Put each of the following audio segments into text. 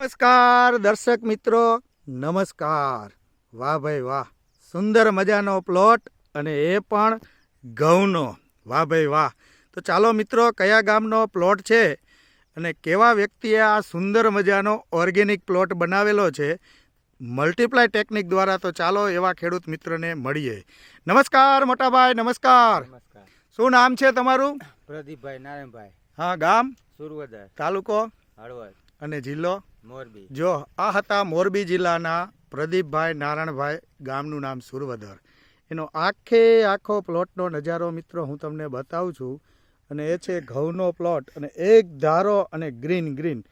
નમસ્કાર દર્શક મિત્રો. નમસ્કાર. વાહ ભાઈ વાહ. સુંદર મજાનો પ્લોટ અને એ પણ ઘઉંનો. વાહ ભાઈ વાહ. તો ચાલો મિત્રો કયા ગામનો પ્લોટ છે અને કેવા વ્યક્તિએ આ સુંદર મજાનો ઓર્ગેનિક પ્લોટ બનાવેલો છે? મલ્ટીપ્લાય ટેકનિક દ્વારા તો ચાલો એવા ખેડૂત મિત્રને મળીએ. નમસ્કાર મોટાભાઈ નમસ્કાર. શું નામ છે તમારું? પ્રદીપભાઈ નારાયણભાઈ. હા ગામ? સુરવદર. તાલુકો? હળવદ. અને જિલ્લો મોરબી. જો આ હતા મોરબી જિલ્લાના પ્રદીપભાઈ નારાયણભાઈ ગામનું નામ સુરવદર. એનો આખે આખો પ્લોટનો નજારો મિત્રો હું તમને બતાવું છું. અને એ છે ઘઉંનો પ્લોટ અને એક ધારો અને ગ્રીન ગ્રીન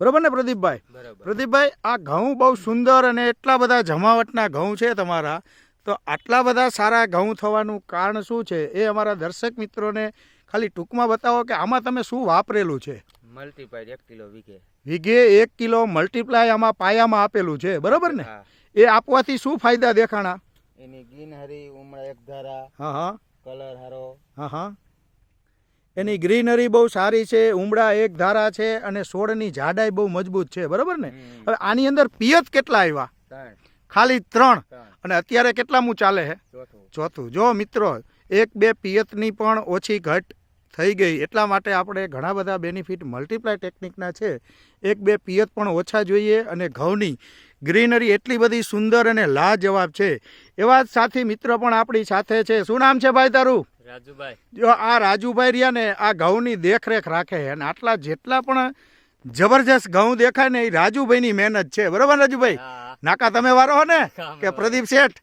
બરોબર ને પ્રદીપભાઈ? પ્રદીપભાઈ આ ઘઉં બહુ સુંદર અને એટલા બધા જમાવટના ઘઉં છે તમારા. તો આટલા બધા સારા ઘઉં થવાનું કારણ શું છે? એ અમારા દર્શક મિત્રોને ખાલી ટૂંકમાં બતાવો કે આમાં તમે શું વાપરેલું છે? મલ્ટીપાઈડ એક કિલો વીઘે. વીઘે એક કિલો મલ્ટીપ્લાય આમાં પાયામાં આપેલું છે બરોબર ને? એ આપવાથી શું ફાયદા દેખાણા? એની ગ્રીનહરી ઉમળા એક ધારા હા હા. કલર હારો. હા હા. એની ગ્રીનરી બહુ સારી છે ઉમળા એક ધારા છે અને છોડની જાડાઈ બહુ મજબૂત છે બરોબર ને? હવે આની અંદર પિયત કેટલા આવ્યા ખાલી ત્રણ. અને અત્યારે કેટલામું ચાલે છે ચોથું. ચોથું. જો મિત્રો એક બે પિયતની પણ ઓછી ઘટ થઈ ગઈ. એટલા માટે આપણે ઘણા બધા બેનિફિટ મલ્ટીપ્લાય ટેકનિકના છે. એક બે પિયત પણ ઓછા જોઈએ અને ઘઉંની ગ્રીનરી એટલી બધી સુંદર અને લાજવાબ છે. એવા જ સાથી મિત્ર પણ આપણી સાથે છે. શું નામ છે ભાઈ તારું? રાજુભાઈ. જો આ રાજુભાઈ રહ્યા ને આ ઘઉંની દેખરેખ રાખે અને આટલા જેટલા પણ જબરજસ્ત ઘઉં દેખાય ને એ રાજુભાઈની મહેનત છે. બરોબર રાજુભાઈ? નાકા તમે વારો ને? કે પ્રદીપ શેઠ?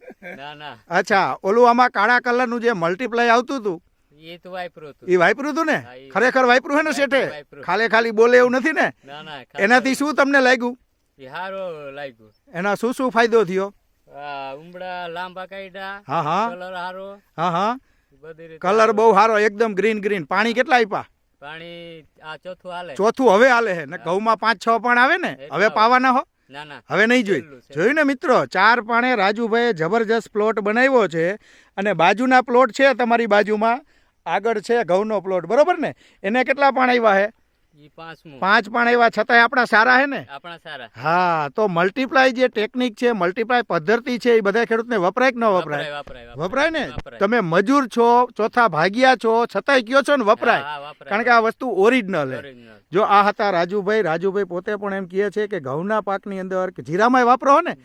અચ્છા ઓલું આમાં કાળા કલરનું જે મલ્ટીપ્લાય આવતું હતું? એ તો વાપરું હતું. એ વાપર્યું હતું ને? ખરેખર હે શેઠે? ખાલી ખાલી બોલે એવું નથી ને? એનાથી શું તમને લાગ્યું? હારો લાગ્યું. એના શું શું ફાયદો થયો? લાંબા હા હા. કલર હારો. હા હા. કલર હારો. બહુ સારો એકદમ ગ્રીન ગ્રીન. પાણી કેટલા આપ્યા પાણી આ ચોથું હાલે. ચોથું હવે હાલે છે ને ઘઉંમાં પાંચ છ પણ આવે ને? હવે પાવાના હો? હવે નહીં જોઈ. જોયું ને મિત્રો? ચાર પાણે રાજુભાઈએ જબરજસ્ત પ્લોટ બનાવ્યો છે. અને બાજુના પ્લોટ છે તમારી બાજુમાં. આગળ છે ઘઉંનો પ્લોટ બરાબર ને? એને કેટલા પાણ આવ્યા પાંચમું પાંચ પણ એવા છતાંય આપણા સારા છે ને? આપણા સારા. હા તો મલ્ટીપ્લાય જે ટેકનિક છે મલ્ટીપ્લાય પદ્ધતિ છે એ બધા ખેડૂતને વપરાય કે ન વપરાય? વપરાય ને? તમે મજૂર છો ચોથા ભાગ્યા છો છતાંય કયો છો ને વપરાય. કારણ કે આ વસ્તુ ઓરિજિનલ હે. જો આ હતા રાજુભાઈ રાજુભાઈ પોતે પણ એમ કહે છે કે ઘઉંના પાકની અંદર કે જીરામાં વાપરો ને?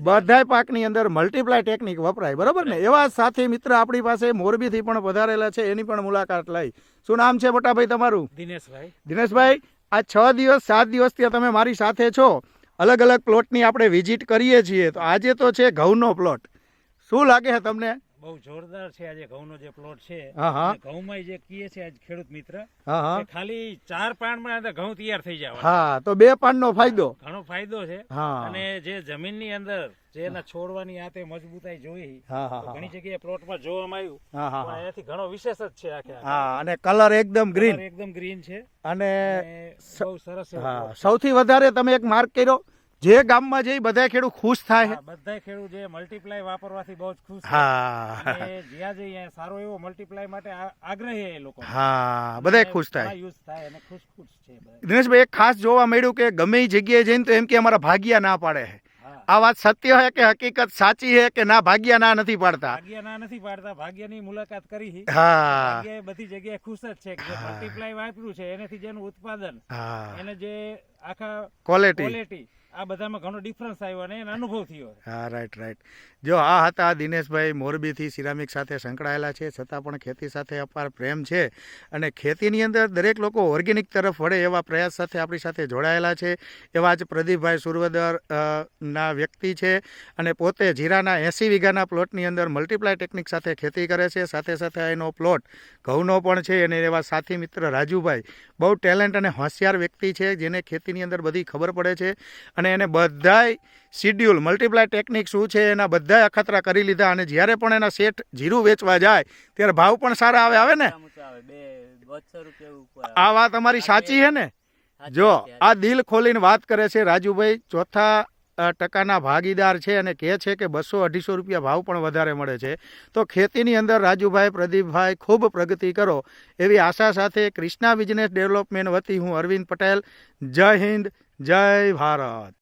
બધાય પાકની અંદર મલ્ટીપ્લાય ટેકનિક વપરાય બરોબર ને? એવા સાથી મિત્ર આપણી પાસે મોરબીથી પણ વધારેલા છે એની પણ મુલાકાત લઈ. શું નામ છે મોટાભાઈ તમારું? દિનેશભાઈ. દિનેશભાઈ આ છ દિવસ સાત દિવસ ત્યાં તમે મારી સાથે છો. અલગ અલગ પ્લોટની આપણે વિઝિટ કરીએ છીએ. તો આજે તો છે ઘઉંનો પ્લોટ શું લાગે છે તમને? બહુ જોરદાર છે આજે ઘઉંનો જે પ્લોટ છે. ઘઉંમાં જે કીએ છે આજ ખેડૂત મિત્ર ખાલી ચાર પાણમાં અંદર ઘઉં તૈયાર થઈ જાય હા તો બે પાનનો ફાયદો. ઘણો ફાયદો છે. અને જે જમીનની અંદર જે એના છોડવાની આતે મજબૂતાઈ જોઈ તો ઘણી જગ્યાએ પ્લોટમાં જોવામાં આવ્યું. એનાથી ઘણો વિશેષ જ છે આખે હા અને કલર એકદમ ગ્રીન એકદમ ગ્રીન છે. અને બહુ સરસ. સૌથી વધારે તમે એક માર્ક કર્યો જે ગામમાં જઈ બધા ખેડૂત ખુશ થાય બધા ખેડૂત જે મલ્ટીપ્લાય વાપરવાથી બહુ જ ખુશ હા. જ્યાં જઈએ સારો એવો મલ્ટીપ્લાય માટે આગ્રહી એ લોકો હા બધા ખુશ થાય. યુઝ થાય અને ખુશ ખુશ છે દિનેશભાઈ એક ખાસ જોવા મળ્યું કે ગમે એ જગ્યાએ જઈને તો એમ કે અમારા ભાગ્યા ના પાડે છે આ વાત સત્ય છે કે હકીકત સાચી છે કે ના ભાગ્યા ના નથી પાડતા? ભાગ્યા ના નથી પાડતા. ભાગ્યની મુલાકાત કરી હા. બધી જગ્યાએ ખુશ જ છે કે મલ્ટીપ્લાય વાપર્યું છે એનાથી જેનું ઉત્પાદન એને જે આખા ક્વોલિટી ક્વોલિટી આ બધામાં ઘણો ડિફરન્સ આવ્યો અને એનો અનુભવ થયો હા રાઈટ રાઈટ જો આ હતા દિનેશભાઈ મોરબીથી સિરામિક સાથે સંકળાયેલા છે છતાં પણ ખેતી સાથે અપાર પ્રેમ છે અને ખેતીની અંદર દરેક લોકો ઓર્ગેનિક તરફ વળે એવા પ્રયાસ સાથે આપણી સાથે જોડાયેલા છે. એવા જ પ્રદીપભાઈ સુરવદર ના વ્યક્તિ છે અને પોતે જીરાના એંસી વીઘાના પ્લોટની અંદર મલ્ટીપ્લાય ટેકનિક સાથે ખેતી કરે છે. સાથે સાથે એનો પ્લોટ ઘઉંનો પણ છે અને એવા સાથી મિત્ર રાજુભાઈ બહુ ટેલેન્ટ અને હોશિયાર વ્યક્તિ છે જેને ખેતીની અંદર બધી ખબર પડે છે અને એને બધાય શિડ્યુલ મલ્ટીપ્લાય ટેકનિક શું છે એના બધાય અખતરા કરી લીધા અને જ્યારે પણ એના શેઠ જીરું વેચવા જાય ત્યારે ભાવ પણ સારા આવે આવે ને. આ વાત અમારી સાચી છે ને? જો આ દિલ ખોલીને વાત કરે છે રાજુભાઈ ચોથા ટકાના ભાગીદાર છે અને કહે છે કે બસો અઢીસો રૂપિયા ભાવ પણ વધારે મળે છે. તો ખેતીની અંદર રાજુભાઈ, પ્રદીપભાઈ, ખૂબ પ્રગતિ કરો એવી આશા સાથે ક્રિષ્ના બિઝનેસ ડેવલપમેન્ટ વતી હું અરવિંદ પટેલ. જય હિન્દ, જય ભારત.